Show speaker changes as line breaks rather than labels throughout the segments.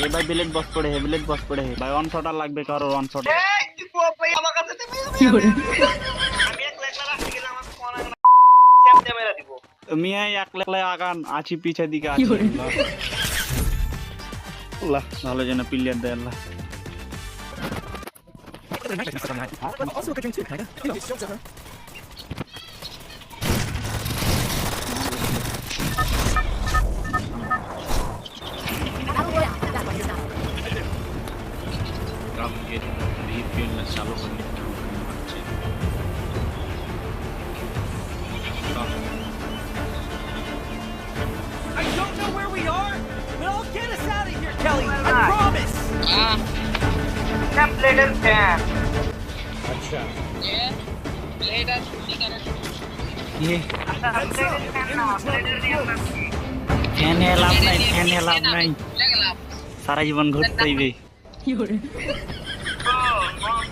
এ ভাই বিলেট বস পড়ে হে বিলেট বস পড়ে হে। ভাই ওয়ান শটার লাগবে কারও ওয়ান শট মিয়া একলা একলা আগান আছি পিছে দিকে আছি। আল্লাহ ভালো যেন প্লেয়ার দেয় আল্লাহ।
refuel na চালু করলে হচ্ছে
I don't know where we are, but I'll get us out of here, Kelly. I promise.
Fan love নাই ফ্যান লাভ নাই সারা জীবন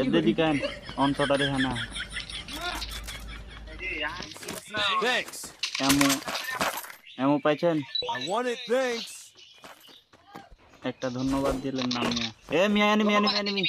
এদের দিকে ওয়ান শটার এখানে
Thanks.
এমো এমো পাইছেন
I want it, thanks.
একটা ধন্যবাদ দিলেন না মিয়া এ মিয়া এনিমি এনিমি এনিমি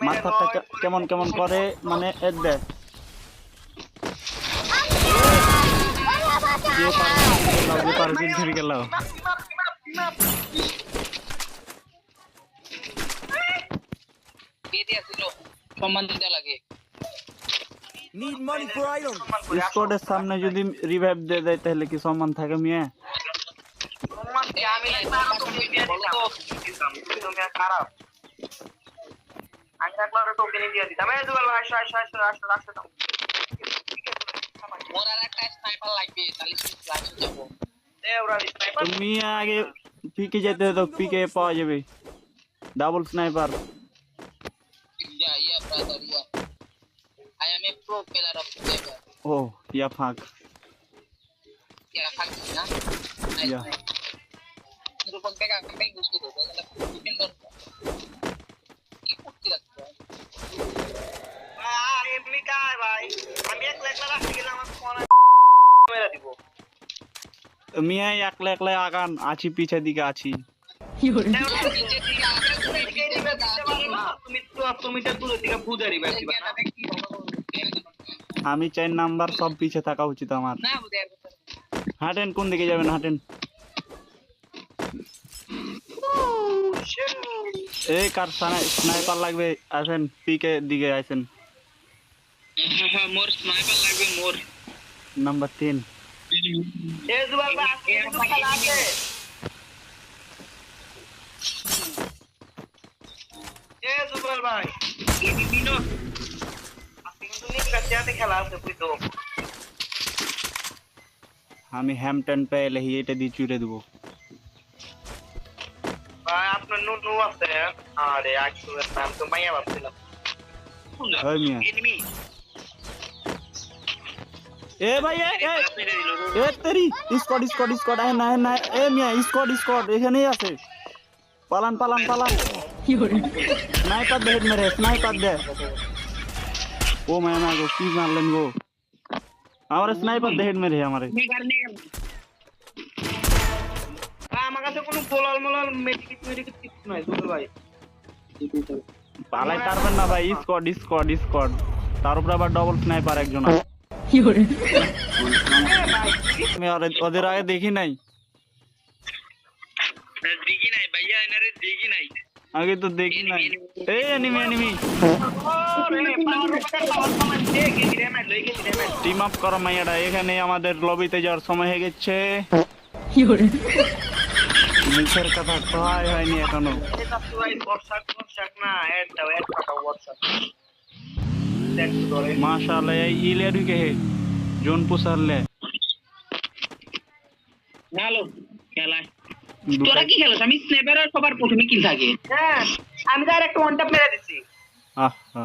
মাথাটা কেমন কেমন করে মানে এর দেখ যে পারে ধরে গেল স্কোয়াডের সামনে যদি রিভাইভ দিয়ে দেয় তাহলে কি সম্মান থাকে মিয়া
খারাপ আমি থাকলে আরো টোকেন দিয়ে দিতাম এই দুবার আসো আসো আসো আসো আসো আসো
মোর আর একটা স্নাইপার লাগবে তাহলে ক্লাসে যাব
এ ওরা স্নাইপার
তো মিয়া আগে পিকে যেতে তো পিকে পাওয়া যাবে double sniper
yeah yeah brother yeah I am a pro player of player
O yeah ফাঁক
ইয়া থাকছি না
ইয়া
রূপক থেকে আমি বুঝতে দেবো এটা ডিপেন্ড কি করতে রাখতে
আর এমনি কায় ভাই আমি একলা একলা রাখতে গেলে আমার ফোন মেরে দিব
মিয়া একলা একলা আগান আছি পিছে দিকে আছি
নিচের দিকে আগে
দিকে দিতে পারো না তুমি তো তুমি তো দূরের দিকে বুঝারি ভাই দিবা না
কি হবে
আমি চার নাম্বার সব পিছে থাকা উচিত আমার
না বুঝে
হাঁটেন কোন দিকে যাবেন হাঁটেন এই কার স্নাইপার লাগবে আসেন পিকে দিকে আসেন
হ্যাঁ মোর স্নাইপার লাগবে মোর
নাম্বার তিন
দুবার ভাই। আজকে কিন্তু খেলা আছে এ জুবাল ভাই
বিনো
আজকে কিন্তু নিকাতে খেলা আছে বুঝতো
আমি হ্যামটন পেলে এটা দিয়ে চুড়ে দেবো।
ভাই আপনার নো নো আছে। আরে আজকে নাম তো মাইয়া ভাবছিলাম। এনিমি
এ ভাই এ এ এ তেরি স্কট স্কট স্কট আয় না না এ মিয়া স্কট স্কট এখানেই আছে। পালান পালান পালান। স্নাইপার দে হেড মেরে স্নাইপার দে ও মায়া না গো কি মারলেন গো আমার স্নাইপার দে হেড মেরে আমারে
নেগার নেগার
আমার কাছে কোনো গোলাল মোলাল মেডিকেট মেডিকেট কিছু নাই জুবাল ভাই
পালাই পারবেন না ভাই স্কট স্কট স্কট তার উপরে আবার ডবল স্নাইপার একজন আছে আমি আর ওদের আগে দেখি নাই
দিঘি নাই ভাইয়া এনারে দিঘি নাই
আগে তো দেখি নাই। এই এনিমি এনিমি টিম আপ করো মাইয়াটা এখানে আমাদের লবিতে যাওয়ার সময় হয়ে গেছে। মুখের কথা কয় হয়নি এখনও। মাশাআল্লাহ এই ইলে ঢুকে হে। জোন পুষারলে।
ভালো খেলায়। তোরা কি খেলছ আমি স্নেপারের সবার প্রথমে কিল থাকে?
হ্যাঁ আমি তো আর একটা ওয়ান ট্যাপ মেরে দিছি দিচ্ছি।
আহা